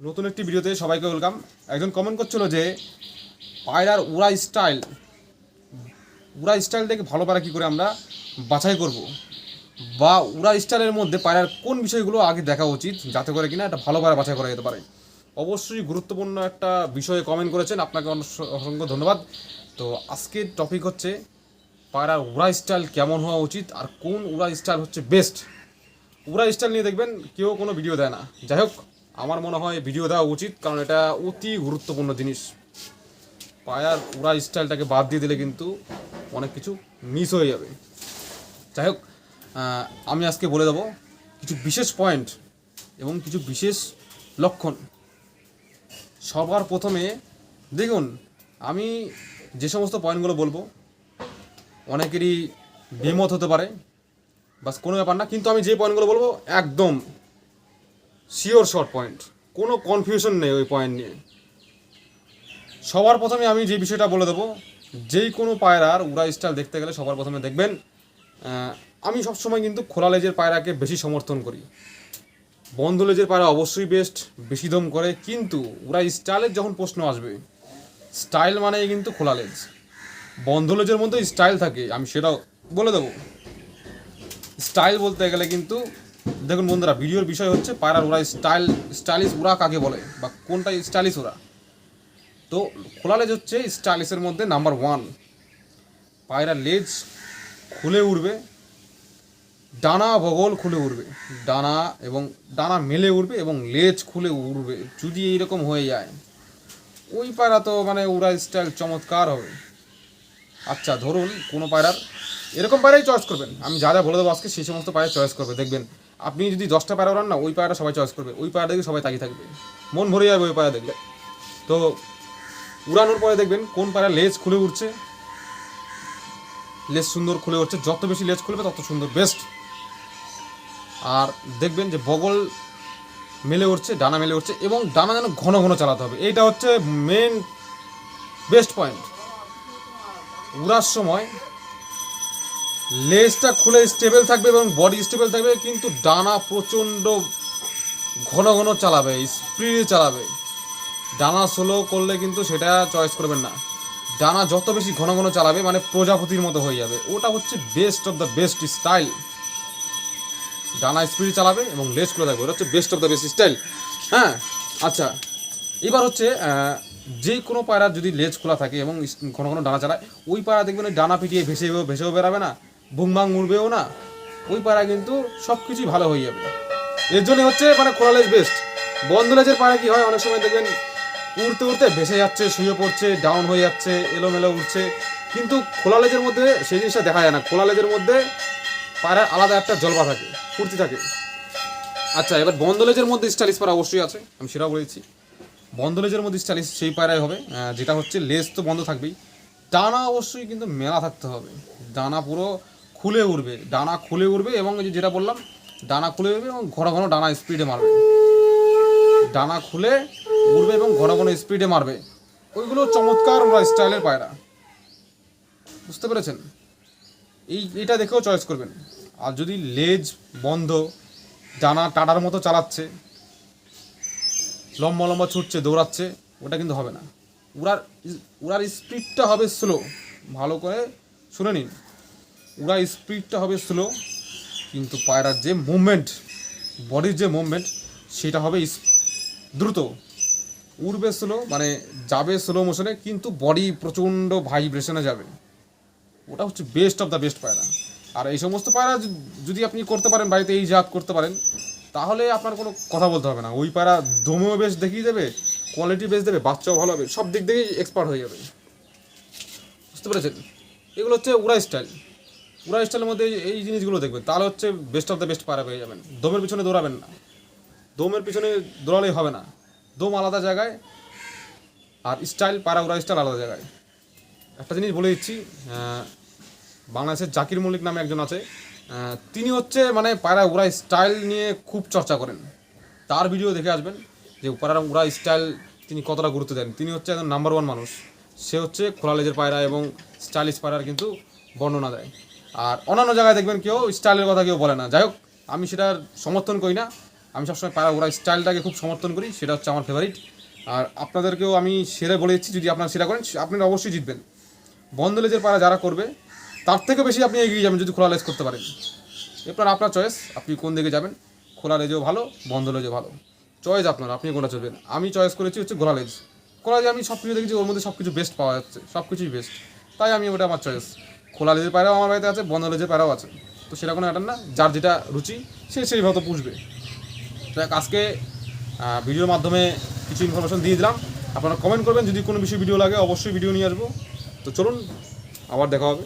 নতুন একটি ভিডিওতে সবাইকে ওয়েলকাম। একজন কমেন্ট করছিল যে, পায়রার উড়া স্টাইল উড়া স্টাইল দেখে ভালো পায়রা কী করে আমরা বাছাই করব? বা উড়া স্টাইলের মধ্যে পায়রার কোন বিষয়গুলো আগে দেখা উচিত, যাতে করে কিনা একটা ভালো পায়রা বাছাই করা যেতে পারে? অবশ্যই গুরুত্বপূর্ণ একটা বিষয়ে কমেন্ট করেছেন, আপনাকে অসংখ্য ধন্যবাদ। তো আজকের টপিক হচ্ছে, পায়রার উড়া স্টাইল কেমন হওয়া উচিত আর কোন উড়া স্টাইল হচ্ছে বেস্ট উড়া স্টাইল নিয়ে দেখবেন, কেউ কোনো ভিডিও দেয় না। যাই হোক আমার মনে হয় ভিডিও দেওয়া উচিত, কারণ এটা অতি গুরুত্বপূর্ণ জিনিস। পায়ার উড়া স্টাইলটাকে বাদ দিয়ে দিলে কিন্তু অনেক কিছু মিস হয়ে যাবে। যাই হোক আমি আজকে বলে দেবো, কিছু বিশেষ পয়েন্ট এবং কিছু বিশেষ লক্ষণ। সবার প্রথমে দেখুন, আমি যে সমস্ত পয়েন্টগুলো বলব, অনেকেরই বেমত হতে পারে, বাস কোনো ব্যাপার না, কিন্তু আমি যে পয়েন্টগুলো বলব, একদম শিওর শর্ট পয়েন্ট কোনো কনফিউশন নেই ওই পয়েন্ট নিয়ে। সবার প্রথমে আমি যে বিষয়টা বলে দেবো, যেই কোনো পায়রার উড়া স্টাইল দেখতে গেলে সবার প্রথমে দেখবেন আমি সবসময় কিন্তু খোলা লেজের পায়রাকে বেশি সমর্থন করি। বন্ধ লেজের পায়রা অবশ্যই বেস্ট বেশি দম করে, কিন্তু উড়া স্টাইলের যখন প্রশ্ন আসবে স্টাইল মানেই কিন্তু খোলা লেজ বন্ধ লেজের মধ্যে স্টাইল থাকে, আমি সেটাও বলে দেবো। স্টাইল বলতে গেলে কিন্তু দেখুন বন্ধুরা, ভিডিওর বিষয় হচ্ছে পায়রার, ওরা স্টাইল, স্টাইলিশ ওরা কাকে বলে বা কোনটা স্টাইলিশ ওরা তো খোলা লেজ হচ্ছে স্টাইলিশের মধ্যে নাম্বার ওয়ান। পায়রার লেজ খুলে উঠবে ডানা বগল খুলে উঠবে ডানা এবং ডানা মেলে উঠবে এবং লেজ খুলে উঠবে যদি এইরকম হয়ে যায়। ওই পায়রা তো মানে উড়া স্টাইল চমৎকার হবে। আচ্ছা ধরুন কোনো পায়রার, এরকম পায়রাই চয়েস করবেন। আমি যা যা বলে দেবো আজকে সেই সমস্ত পায়রা চয়েস করবে, দেখবেন। আপনি যদি দশটা পায়রা ওড়ান না, ওই পায়রাটা সবাই চয়েস করবে। ওই পায়রা দেখে সবাই তাকিয়ে থাকবে। মন ভরে যাবে ওই পায়রা দেখলে। তো উড়ানোর পরে দেখবেন কোন পায়রা লেজ খুলে উঠছে লেজ সুন্দর খুলে উঠছে যত বেশি লেজ খুলবে, তত সুন্দর বেস্ট আর দেখবেন যে বগল মেলে উঠছে ডানা মেলে উঠছে এবং ডানা যেন ঘন ঘন চালাতে হবে। এইটা হচ্ছে মেন বেস্ট পয়েন্ট উড়ার সময় লেজটা খুলে স্টেবল থাকবে এবং বডি স্টেবল থাকবে, কিন্তু ডানা প্রচণ্ড ঘন ঘন চালাবে স্পিডে চালাবে। ডানা স্লো করলে কিন্তু সেটা চয়েস করবেন না। ডানা যত বেশি ঘন ঘন চালাবে মানে প্রজাপতির মতো হয়ে যাবে। ওটা হচ্ছে best of the best style ডানা স্পিড চালাবে এবং লেজ খুলে থাকবে, ওটা হচ্ছে best of the best style হ্যাঁ আচ্ছা। এবার হচ্ছে যে কোনো পায়রা যদি লেজ খোলা থাকে এবং ঘন ঘন ডানা চালায়, ওই পায়রা দেখবেন ডানা পিটিয়ে ভেসে ভেসেও বেরাবে না। বুংবাং উড়বেও না, ওই পায়রা কিন্তু সব কিছুই ভালো হয়ে যাবে। এর জন্য হচ্ছে মানে খোলা লেজ বেস্ট বন্ধ লেজের পায়রা কি হয়, অনেক সময় দেখবেন উড়তে উড়তে ভেসে যাচ্ছে, শুয়ে পড়ছে ডাউন হয়ে যাচ্ছে, এলোমেলো উঠছে কিন্তু খোলা লেজের মধ্যে সেই জিনিসটা দেখা যায় না। খোলা লেজের মধ্যে পায়রার আলাদা একটা জলবা থাকে, ফুর্তি থাকে। আচ্ছা এবার বন্ধ লেজের মধ্যে স্টাইলিশ পায়রা অবশ্যই আছে, আমি সেটাও বলেছি বন্ধ লেজের মধ্যে স্টাইলিশ সেই পায়রাই হবে যেটা হচ্ছে লেজ তো বন্ধ থাকবেই। ডানা অবশ্যই কিন্তু মেলা থাকতে হবে। ডানা পুরো খুলে উঠবে ডানা খুলে উঠবে এবং যে যেটা বললাম, ডানা খুলে উঠবে এবং ঘন ঘন ডানা স্পিডে মারবে। ডানা খুলে উড়বে এবং ঘন ঘন স্পিডে মারবে। ওইগুলো চমৎকার ওরা স্টাইলের পায়রা। বুঝতে পেরেছেন? এই, এটা দেখেও চয়েস করবেন। আর যদি লেজ বন্ধ, ডানা টাটার মতো চালাচ্ছে, লম্বা লম্বা ছুটছে, দৌড়াচ্ছে, ওটা কিন্তু হবে না। উড়ার উড়ার স্পিডটা হবে স্লো ভালো করে শুনে নিন। উড়ার স্পিডটা হবে স্লো কিন্তু পায়রার যে মুভমেন্ট বডির যে মুভমেন্ট সেটা হবে দ্রুত। উড়বে স্লো মানে যাবে স্লো মোশনে কিন্তু বডি প্রচণ্ড ভাইব্রেশনে যাবে। ওটা হচ্ছে বেস্ট অফ দ্য বেস্ট পায়রা। আর এই সমস্ত পায়রা যদি আপনি করতে পারেন, বাড়িতে এই জাত করতে পারেন, তাহলে আপনার কোনো কথা বলতে হবে না। ওই পায়রা দমেও বেশ দেখিয়ে দেবে কোয়ালিটি বেশ দেবে, বাচ্চাও ভালো হবে, সব দিক থেকেই এক্সপার্ট হয়ে যাবে। বুঝতে পেরেছেন? এগুলো হচ্ছে উড়া স্টাইল উড়া স্টাইলের মধ্যে এই- এই জিনিসগুলো দেখবেন তাহলে হচ্ছে বেস্ট অফ দ্য বেস্ট পায়রা পেয়ে যাবেন। দমের পিছনে দৌড়াবেন না। দমের পিছনে দৌড়ালেই হবে না। দম আলাদা জায়গায়, আর স্টাইল পায়রা উড়া স্টাইল আলাদা জায়গায়। একটা জিনিস বলে দিচ্ছি বাংলাদেশের জাকির মল্লিক নামে একজন আছে। তিনি হচ্ছে মানে পায়রা উড়া স্টাইল নিয়ে খুব চর্চা করেন। তার ভিডিও দেখে আসবেন যে পায়রা উড়া স্টাইল তিনি কতটা গুরুত্ব দেন। তিনি হচ্ছে একজন নাম্বার ওয়ান মানুষ। সে হচ্ছে খোলা লেজের পায়রা এবং স্টাইলিশ পায়রার কিন্তু বর্ণনা দেয়। আর অন্যান্য জায়গায় দেখবেন কেউ স্টাইলের কথা কেউ বলে না। যাই হোক, আমি সেটার সমর্থন করি না। আমি সবসময় পায়রা ওরা স্টাইলটাকে খুব সমর্থন করি, সেটা হচ্ছে আমার ফেভারিট আর আপনাদেরকেও আমি সেরে বলে দিচ্ছি, যদি আপনারা সেরা করেন আপনারা অবশ্যই জিতবেন। বন্ধ লেজের পায়রা যারা করবে, তার থেকে বেশি আপনি এগিয়ে যাবেন যদি খোলা লেজ করতে পারেন। এরপর আপনার চয়েস আপনি কোন দিকে যাবেন? খোলা লেজেও ভালো বন্ধ লেজেও ভালো। চয়েস আপনার, আপনি কোনটা চলবেন? আমি চয়েস করেছি হচ্ছে গোলা লেজ। খোলা লেজ আমি সব কিছু দেখেছি, ওর মধ্যে সব কিছু বেস্ট পাওয়া যাচ্ছে সব কিছুই বেস্ট তাই আমি ওটা আমার চয়েস খোলা লেজের পায়রাও আমার বাড়িতে আছে, বন্ধ লেজের পায়রাও আছে। তো সেটা কোনো না, যার যেটা রুচি, সে সেইভাবে পুষবে। তো আজকে ভিডিওর মাধ্যমে কিছু ইনফরমেশন দিয়ে দিলাম। আপনারা কমেন্ট করবেন, যদি কোনো বিষয়ে ভিডিও লাগে, অবশ্যই ভিডিও নিয়ে আসব। তো চলুন, আবার দেখা হবে।